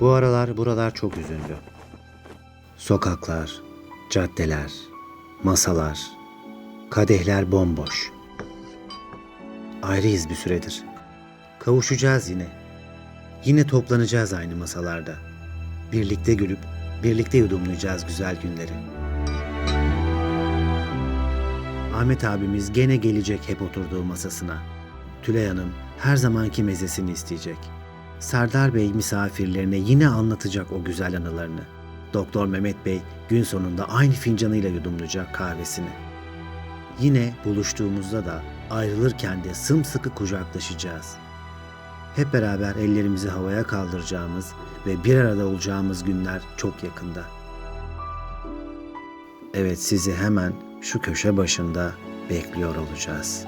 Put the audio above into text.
Bu aralar buralar çok üzüldü. Sokaklar, caddeler, masalar, kadehler bomboş. Ayrıyız bir süredir. Kavuşacağız yine. Yine toplanacağız aynı masalarda. Birlikte gülüp birlikte yudumlayacağız güzel günleri. Ahmet abimiz gene gelecek hep oturduğu masasına. Tülay Hanım her zamanki mezesini isteyecek. Serdar Bey misafirlerine yine anlatacak o güzel anılarını. Doktor Mehmet Bey gün sonunda aynı fincanıyla yudumlayacak kahvesini. Yine buluştuğumuzda da ayrılırken de sımsıkı kucaklaşacağız. Hep beraber ellerimizi havaya kaldıracağımız ve bir arada olacağımız günler çok yakında. Evet sizi hemen şu köşe başında bekliyor olacağız.